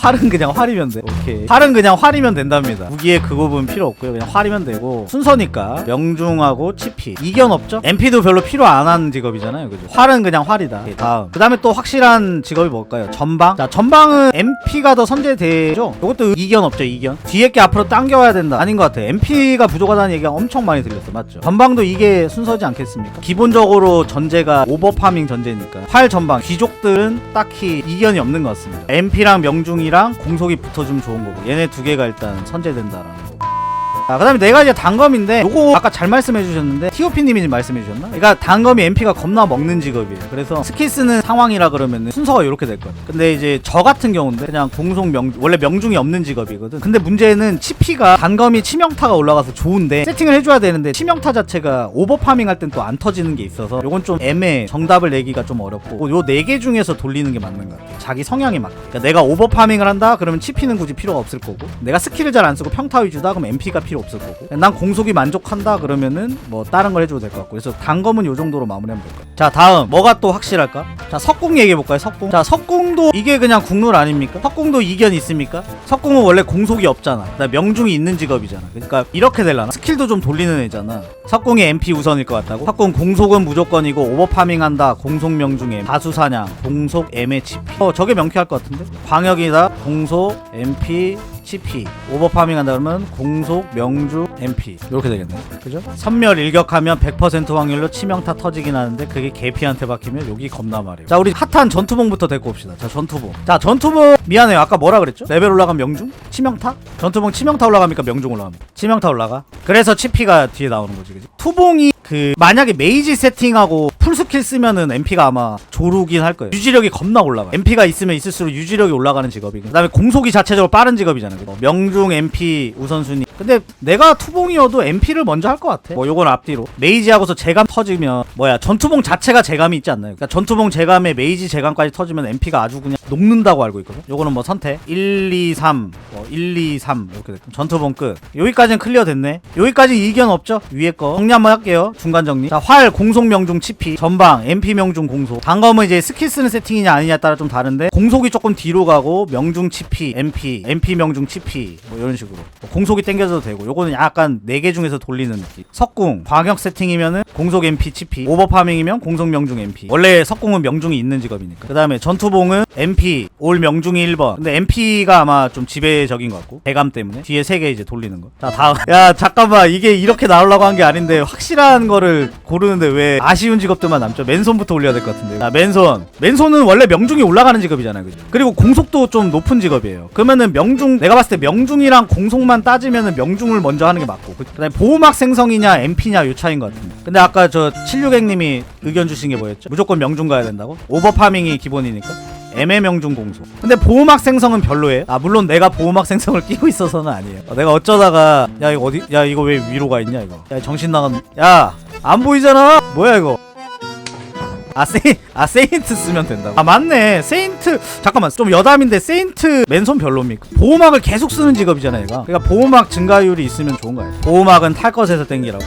활은 그냥 활이면 돼. 오케이. 활은 그냥 활이면 된답니다. 무기에 그 부분 필요 없고요. 그냥 활이면 되고 순서니까 명중하고 치피 이견 없죠? MP도 별로 필요 안 하는 직업이잖아요. 그죠? 활은 그냥 활이다. 오케이, 다음. 그 다음에 또 확실한 직업이 뭘까요? 전방. 자, 전방은 MP가 더 선제되죠. 이것도 이견 없죠. 이견. 뒤에 게 앞으로 당겨와야 된다. 아닌 것 같아. MP가 부족하다는 얘기가 엄청 많이 들렸어. 맞죠? 전방도 이게 순서지 않겠습니까? 기본적으로 전제가 오버파밍 전제니까. 활 전방. 귀족들은 딱히 이견이 없는 것 같습니다. MP랑 명중이 랑 공속이 붙어주면 좋은 거고. 얘네 두 개가 일단 선제된다라는 거. 자, 그 다음에 네 가지가 단검인데 요거 아까 잘 말씀해 주셨는데 TOP님이 말씀해 주셨나? 그러니까 단검이 MP가 겁나 먹는 직업이에요. 그래서 스킬 쓰는 상황이라 그러면 순서가 이렇게 될 거예요. 근데 이제 저 같은 경우인데 그냥 공속 명 원래 명중이 없는 직업이거든. 근데 문제는 치피가 단검이 치명타가 올라가서 좋은데 세팅을 해줘야 되는데 치명타 자체가 오버파밍 할 땐 또 안 터지는 게 있어서 요건 좀 애매해. 정답을 내기가 좀 어렵고 요 네 개 중에서 돌리는 게 맞는 것 같아. 자기 성향에 맞게. 그러니까 내가 오버파밍을 한다 그러면 치피는 굳이 필요가 없을 거고 내가 스킬을 잘 안 쓰고 평타 위주다 그럼 MP가 필요 없을 거고. 난 공속이 만족한다 그러면은 뭐 다른 걸 해줘도 될 것 같고. 그래서 단검은 요 정도로 마무리하면 될 것 같아 자 다음. 뭐가 또 확실할까? 자 석궁 얘기해볼까요 석궁? 자 석궁도 이게 그냥 국룰 아닙니까? 석궁도 이견 있습니까? 석궁은 원래 공속이 없잖아. 나 명중이 있는 직업이잖아. 그러니까 이렇게 되려나? 스킬도 좀 돌리는 애잖아. 석궁이 MP 우선일 것 같다고? 석궁 공속은 무조건이고 오버파밍한다. 공속 명중에 다수사냥. 공속 MHP 어 저게 명쾌할 것 같은데? 광역이다. 공속 MP CP 오버파밍 한다 그러면 공속 명주 MP 이렇게 되겠네 그죠? 선멸 일격하면 100% 확률로 치명타 터지긴 하는데 그게 개피한테 박히면 여기 겁나 말이에요 자 우리 핫한 전투봉부터 데리고 옵시다 자 전투봉 자 전투봉 미안해요 아까 뭐라 그랬죠? 레벨 올라가면 명중? 치명타? 전투봉 치명타 올라갑니까 명중 올라갑니까? 치명타 올라가 그래서 치피가 뒤에 나오는 거지 그지? 투봉이 그 만약에 메이지 세팅하고 풀스킬 쓰면은 MP가 아마 조르긴 할 거예요. 유지력이 겁나 올라가 MP가 있으면 있을수록 유지력이 올라가는 직업이고 그다음에 공속이 자체적으로 빠른 직업이잖아요. 뭐 명중 MP 우선순위. 근데 내가 투봉이어도 MP를 먼저 할 것 같아. 뭐 요건 앞뒤로. 메이지하고서 재감 터지면 뭐야 전투봉 자체가 재감이 있지 않나요? 그러니까 전투봉 재감에 메이지 재감까지 터지면 MP가 아주 그냥 녹는다고 알고 있거든 요거는 뭐 선택. 1 2 3뭐 1 2 3 이렇게 됐고 전투봉 끝. 여기까지는 클리어 됐네. 여기까지 이견 없죠? 위에 거. 정리 한번 할게요. 중간 정리. 자활 공속 명중 치피. 전방 MP 명중 공속. 단검은 이제 스킬 쓰는 세팅이냐 아니냐에 따라 좀 다른데 공속이 조금 뒤로 가고 명중 치피 MP MP 명중 치피. 뭐 이런 식으로. 뭐 공속이 땡겨져도 되고 요거는 약간 4개 중에서 돌리는 느낌. 석궁. 광역 세팅이면은 공속 MP 치피. 오버파밍이면 공속 명중 MP 원래 석궁은 명중이 있는 직업이니까. 그 다음에 전투봉은 MP 올 명중이 1번. 근데 MP가 아마 좀 지배적 인 것 같고 대감 때문에 뒤에 3개 이제 돌리는 거 자 다음. 야 잠깐만. 이게 이렇게 나오려고 한 게 아닌데 확실한 거를 고르는데 왜 아쉬운 직업들만 남죠? 맨손부터 올려야 될 것 같은데 자 맨손. 맨손은 원래 명중이 올라가는 직업이잖아요 그죠? 그리고 공속도 좀 높은 직업이에요. 그러면은 명중 내가 봤을 때 명중이랑 공속만 따지면은 명중을 먼저 하는 게 맞고 그 다음에 보호막 생성이냐 MP냐 요 차이인 것 같은데. 근데 아까 저 76행님이 의견 주신 게 뭐였죠? 무조건 명중 가야 된다고? 오버파밍이 기본이니까 애매 명중 공소. 근데 보호막 생성은 별로예요. 아 물론 내가 보호막 생성을 끼고 있어서는 아니에요. 어, 내가 어쩌다가 야 이거 어디 야 이거 왜 위로 가 있냐 이거. 야 정신 나간. 야 안 보이잖아. 뭐야 이거. 아 세인 아 세인트 쓰면 된다고. 아 맞네. 세인트 잠깐만 좀 여담인데 세인트 맨손 별로입니까? 보호막을 계속 쓰는 직업이잖아 얘가. 그러니까 보호막 증가율이 있으면 좋은 거야. 보호막은 탈 것에서 땡기라고.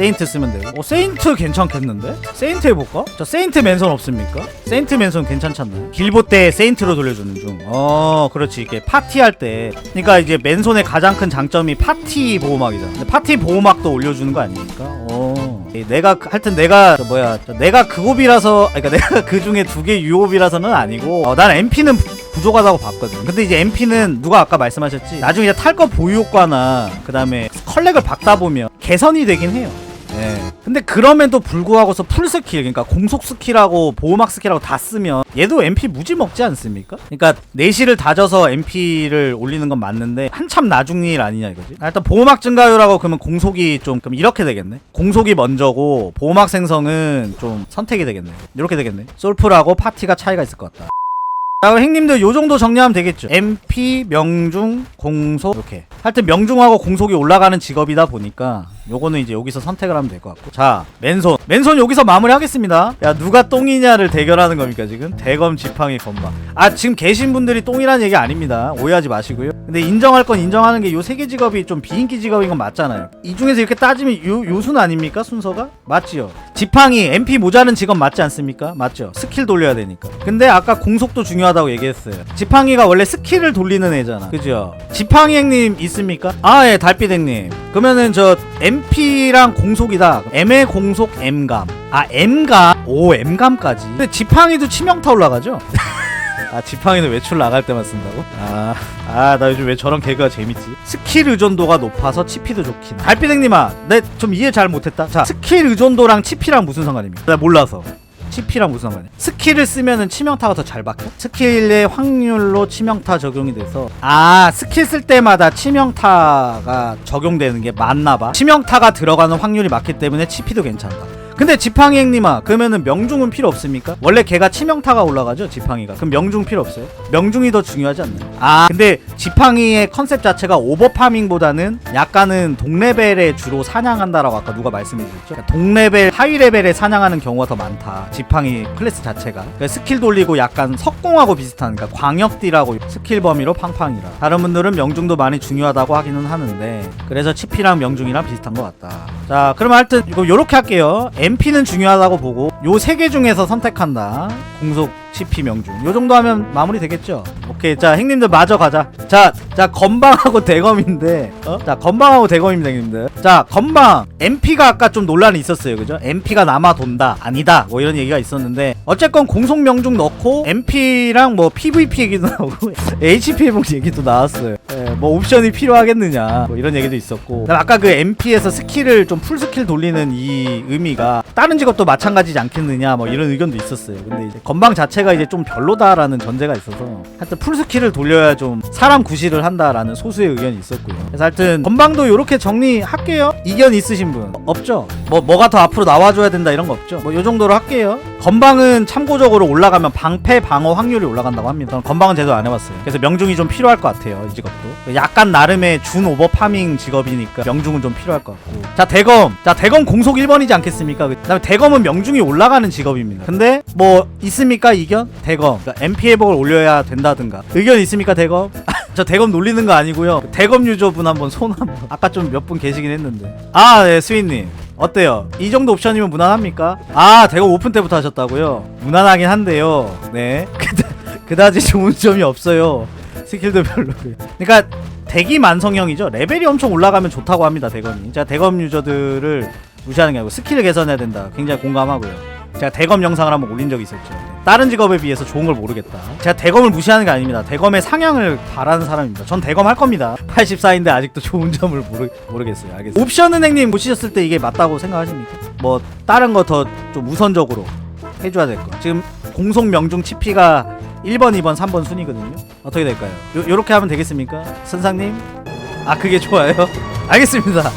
세인트 쓰면 되고 어 세인트 괜찮겠는데? 세인트 해볼까? 저 세인트 맨손 없습니까? 세인트 맨손 괜찮잖아요 길보 때 세인트로 돌려주는 중어 그렇지 이게 파티할 때 그러니까 이제 맨손의 가장 큰 장점이 파티 보호막이잖아 근데 파티 보호막도 올려주는 거 아닙니까? 어 예, 내가 그- 하여튼 내가 저 뭐야 저 내가 그 곱이라서 아니, 그러니까 내가 그 중에 두 개 유곱이라서는 아니고 어, 난 MP는 부족하다고 봤거든. 근데 이제 MP는 누가 아까 말씀하셨지? 나중에 탈 거 보유 효과나 그 다음에 컬렉을 받다 보면 개선이 되긴 해요. 예. 근데 그럼에도 불구하고서 풀 스킬, 그러니까 공속 스킬하고 보호막 스킬하고 다 쓰면 얘도 MP 무지 먹지 않습니까? 그러니까 내실을 다져서 MP를 올리는 건 맞는데 한참 나중 일 아니냐 이거지. 아, 일단 보호막 증가율하고 그러면 공속이 좀 그럼 이렇게 되겠네. 공속이 먼저고 보호막 생성은 좀 선택이 되겠네. 이렇게 되겠네. 솔프라고 파티가 차이가 있을 것 같다. 자, 그럼 행님들 요 정도 정리하면 되겠죠. MP, 명중, 공속 이렇게. 하여튼 명중하고 공속이 올라가는 직업이다 보니까 요거는 이제 여기서 선택을 하면 될 것 같고. 자, 맨손. 맨손 여기서 마무리하겠습니다. 야, 누가 똥이냐를 대결하는 겁니까, 지금? 대검 지팡이 건방. 아, 지금 계신 분들이 똥이라는 얘기 아닙니다. 오해하지 마시고요. 근데 인정할 건 인정하는 게 요 세 개 직업이 좀 비인기 직업인 건 맞잖아요. 이 중에서 이렇게 따지면 요, 요 순 아닙니까? 순서가? 맞지요. 지팡이 MP 모자는 직업 맞지 않습니까? 맞죠. 스킬 돌려야 되니까. 근데 아까 공속도 중요하다고 얘기했어요. 지팡이가 원래 스킬을 돌리는 애잖아. 그죠? 지팡이 형님 있습니까? 아, 예, 달빛 행님. 그러면은 저 MP랑 공속이다. M의 공속 M감. 아, M감. 오, M감까지. 근데 지팡이도 치명타 올라가죠? 아 지팡이는 외출 나갈 때만 쓴다고? 아, 아, 나 요즘 왜 저런 개그가 재밌지? 스킬 의존도가 높아서 치피도 좋긴. 해. 달빛행님아, 내 좀 이해 잘 못했다. 자, 스킬 의존도랑 치피랑 무슨 상관입니까? 나 몰라서. 치피랑 무슨 상관이야? 스킬을 쓰면은 치명타가 더 잘 박혀? 스킬의 확률로 치명타 적용이 돼서 아 스킬 쓸 때마다 치명타가 적용되는 게 맞나 봐 치명타가 들어가는 확률이 많기 때문에 치피도 괜찮다 근데 지팡이 행님아 그러면은 명중은 필요 없습니까? 원래 걔가 치명타가 올라가죠 지팡이가 그럼 명중 필요 없어요? 명중이 더 중요하지 않나요? 아 근데 지팡이의 컨셉 자체가 오버파밍보다는 약간은 동레벨에 주로 사냥한다라고 아까 누가 말씀해 주셨죠? 그러니까 동레벨 하위 레벨에 사냥하는 경우가 더 많다 지팡이 클래스 자체가 그러니까 스킬 돌리고 약간 석공하고 비슷한 그러니까 광역띠라고 스킬 범위로 팡팡이라 다른 분들은 명중도 많이 중요하다고 하기는 하는데 그래서 치피랑 명중이랑 비슷한 것 같다 자 그럼 하여튼 이거 요렇게 할게요 MP는 중요하다고 보고 요 세 개 중에서 선택한다. 공속 CP 명중. 요 정도 하면 마무리 되겠죠? 오케이 자 형님들 마저 가자. 자 자 건방하고 대검인데 어? 자 건방하고 대검입니다 형님들. 자 건방. MP가 아까 좀 논란이 있었어요 그죠? MP가 남아 돈다. 아니다. 뭐 이런 얘기가 있었는데 어쨌건 공속 명중 넣고 MP랑 뭐 PVP 얘기도 나오고 HP 회복 얘기도 나왔어요. 예, 뭐 옵션이 필요하겠느냐 뭐 이런 얘기도 있었고. 아까 그 MP에서 스킬을 좀 풀스킬 돌리는 이 의미가 다른 직업도 마찬가지지 않 겠느냐 뭐 이런 의견도 있었어요. 근데 이제 건방 자체가 이제 좀 별로다라는 전제가 있어서 하여튼 풀스킬을 돌려야 좀 사람 구실을 한다라는 소수의 의견이 있었고요. 그래서 하여튼 건방도 이렇게 정리할게요. 이견 있으신 분 없죠? 뭐 뭐가 더 앞으로 나와줘야 된다 이런 거 없죠? 뭐 요 정도로 할게요 건방은 참고적으로 올라가면 방패 방어 확률이 올라간다고 합니다. 건방은 제대로 안 해봤어요. 그래서 명중이 좀 필요할 것 같아요 이 직업도. 약간 나름의 준 오버 파밍 직업이니까 명중은 좀 필요할 것 같고. 자 대검. 자 대검 공속 1번이지 않겠습니까? 그 다음에 대검은 명중이 올라가는 직업입니다. 근데 뭐 있습니까 이견? 대검. 그러니까 MP 회복을 올려야 된다든가. 의견 있습니까 대검? 저 대검 놀리는 거 아니고요. 대검 유저분 한번 손 한번. 아까 좀 몇 분 계시긴 했는데. 아 네 스윗님 어때요? 이 정도 옵션이면 무난합니까? 아, 대검 오픈 때부터 하셨다고요? 무난하긴 한데요. 네. 그다, 그다지 좋은 점이 없어요. 스킬도 별로고요. 그러니까 대기 만성형이죠. 레벨이 엄청 올라가면 좋다고 합니다. 대검이. 제가 대검 유저들을 무시하는 게 아니고 스킬을 개선해야 된다. 굉장히 공감하고요. 제가 대검 영상을 한번 올린 적이 있었죠. 다른 직업에 비해서 좋은 걸 모르겠다. 제가 대검을 무시하는 게 아닙니다. 대검의 상향을 바라는 사람입니다. 전 대검 할 겁니다. 84인데 아직도 좋은 점을 모르, 모르겠어요. 알겠습니다. 옵션 은행님 보시셨을 때 이게 맞다고 생각하십니까? 뭐 다른 거 더 좀 우선적으로 해줘야 될 거. 지금 공속 명중 치피가 1번, 2번, 3번 순이거든요. 어떻게 될까요? 요, 요렇게 하면 되겠습니까? 선상님? 아 그게 좋아요? 알겠습니다.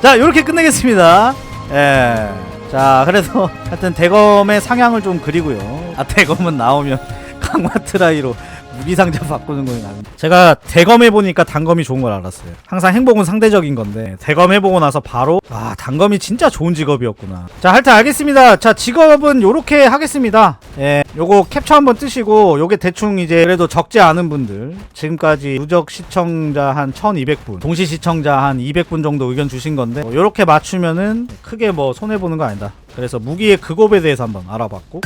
자 요렇게 끝내겠습니다. 예. 자 그래서 하여튼 대검의 상향을 좀 그리고요. 아 대검은 나오면 강화 트라이로 무기상자 바꾸는 거는 아닙니다. 제가 대검 해보니까 단검이 좋은 걸 알았어요. 항상 행복은 상대적인 건데 대검 해보고 나서 바로 아 단검이 진짜 좋은 직업이었구나. 자 하여튼 알겠습니다. 자 직업은 요렇게 하겠습니다. 예, 요거 캡처 한번 뜨시고 요게 대충 이제 그래도 적지 않은 분들 지금까지 누적 시청자 한 1200분 동시 시청자 한 200분 정도 의견 주신 건데 뭐 요렇게 맞추면은 크게 뭐 손해 보는 거 아니다. 그래서 무기의 극업에 대해서 한번 알아봤고